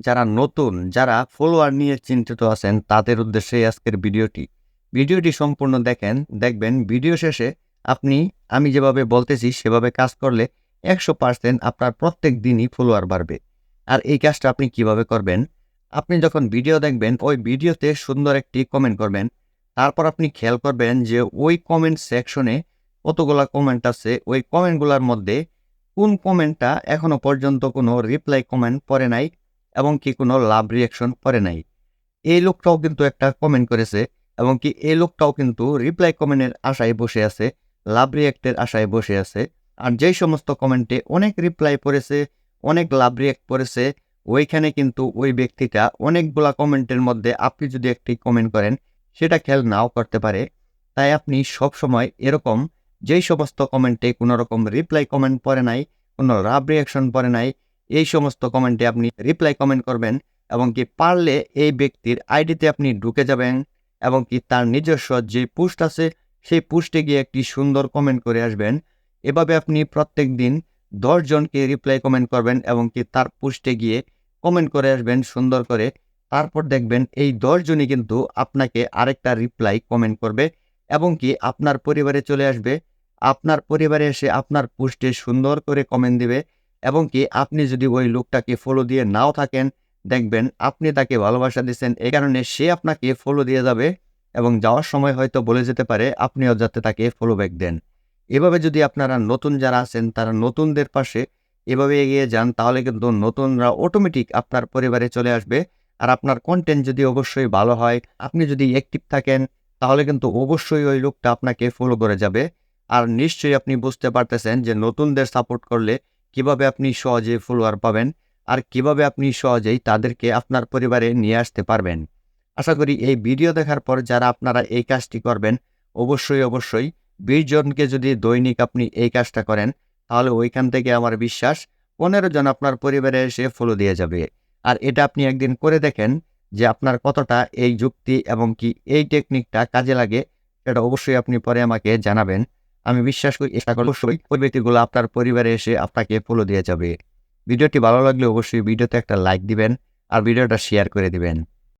যারা নতুন, যারা ফলোয়ার নিয়ে চিন্তিত আছেন তাদের উদ্দেশ্যে আজকের ভিডিওটি। ভিডিওটি সম্পূর্ণ দেখেন, দেখবেন ভিডিও শেষে আপনি আমি যেভাবে বলতেছি সেভাবে কাজ করলে 100% আপনার প্রত্যেক দিনই ফলোয়ার বাড়বে। আর এই কাজটা আপনি কীভাবে করবেন? আপনি যখন ভিডিও দেখবেন ওই ভিডিওতে সুন্দর একটি কমেন্ট করবেন। তারপর আপনি খেয়াল করবেন যে ওই কমেন্ট সেকশনে কতগুলা কমেন্ট আছে, ওই কমেন্টগুলোর মধ্যে কোন কমেন্টটা এখনও পর্যন্ত কোনো রিপ্লাই কমেন্ট পড়ে নাই এবং কি কোনো লাভ রিঅ্যাকশন পড়ে নাই। এই লোকটাও কিন্তু একটা কমেন্ট করেছে এবং কি এই লোকটাও কিন্তু রিপ্লাই কমেন্টের আশায় বসে আছে, লাভ রিঅ্যাক্টের আশায় বসে আছে। আর যেই সমস্ত কমেন্টে অনেক রিপ্লাই পড়েছে, অনেক লাভ রিঅ্যাক্ট পড়েছে, ওইখানে কিন্তু ওই ব্যক্তিটা অনেকগুলা কমেন্টের মধ্যে আপনি যদি একটি কমেন্ট করেন, সেটা খেয়াল নাও করতে পারে। তাই আপনি সবসময় এরকম যেই সমস্ত কমেন্টে কোনো রকম রিপ্লাই কমেন্ট পড়ে নাই, কোনো লাভ রিঅ্যাকশন পড়ে নাই, এই সমস্ত কমেন্টে আপনি রিপ্লাই কমেন্ট করবেন এবং কি পারলে এই ব্যক্তির আইডিতে আপনি ঢুকে যাবেন এবং কি তার নিজস্ব যে পোস্ট আছে, সেই পোস্টে গিয়ে একটি সুন্দর কমেন্ট করে আসবেন। এভাবে আপনি প্রত্যেকদিন ১০ জনকে রিপ্লাই কমেন্ট করবেন এবং কি তার পোস্টে গিয়ে কমেন্ট করে আসবেন সুন্দর করে। তারপর দেখবেন এই ১০ জনই কিন্তু আপনাকে আরেকটা রিপ্লাই কমেন্ট করবে এবং কি আপনার পরিবারে চলে আসবে। আপনার পরিবারে এসে আপনার পোস্টে সুন্দর করে কমেন্ট দিবে এবং কি আপনি যদি ওই লোকটাকে ফলো দিয়ে নাও থাকেন, দেখবেন আপনি তাকে ভালোবাসা দিচ্ছেন এই কারণে সে আপনাকে ফলো দিয়ে যাবে এবং যাওয়ার সময় হয়তো বলে যেতে পারে আপনিও যাতে তাকে ফলো ব্যাক দেন। এভাবে যদি আপনারা নতুন যারা আছেন তারা নতুনদের পাশে এভাবে এগিয়ে যান তাহলে কিন্তু নতুনরা অটোমেটিক আপনার পরিবারে চলে আসবে। আর আপনার কন্টেন্ট যদি অবশ্যই ভালো হয়, আপনি যদি অ্যাক্টিভ থাকেন তাহলে কিন্তু অবশ্যই ওই লোকটা আপনাকে ফলো করে যাবে। আর নিশ্চয়ই আপনি বুঝতে পারতেছেন যে নতুনদের সাপোর্ট করলে কীভাবে আপনি সহজে ফলোয়ার পাবেন আর কীভাবে আপনি সহজেই তাদেরকে আপনার পরিবারে নিয়ে আসতে পারবেন। আশা করি এই ভিডিও দেখার পর যারা আপনারা এই কাজটি করবেন অবশ্যই, অবশ্যই ২০ জনকে যদি দৈনিক আপনি এই কাজটা করেন তাহলে ওইখান থেকে আমার বিশ্বাস ১৫ জন আপনার পরিবারে এসে ফলো দিয়ে যাবে। আর এটা আপনি একদিন করে দেখেন যে আপনার কতটা এই যুক্তি এবং কি এই টেকনিকটা কাজে লাগে সেটা অবশ্যই আপনি পরে আমাকে জানাবেন। আমি বিশ্বাস করি এটা অবশ্যই ওই ব্যক্তিগুলো আপনার পরিবারে এসে আপনাকে ফলো দিয়ে যাবে। ভিডিওটি ভালো লাগলে অবশ্যই ভিডিওতে একটা লাইক দিবেন আর ভিডিওটা শেয়ার করে দিবেন।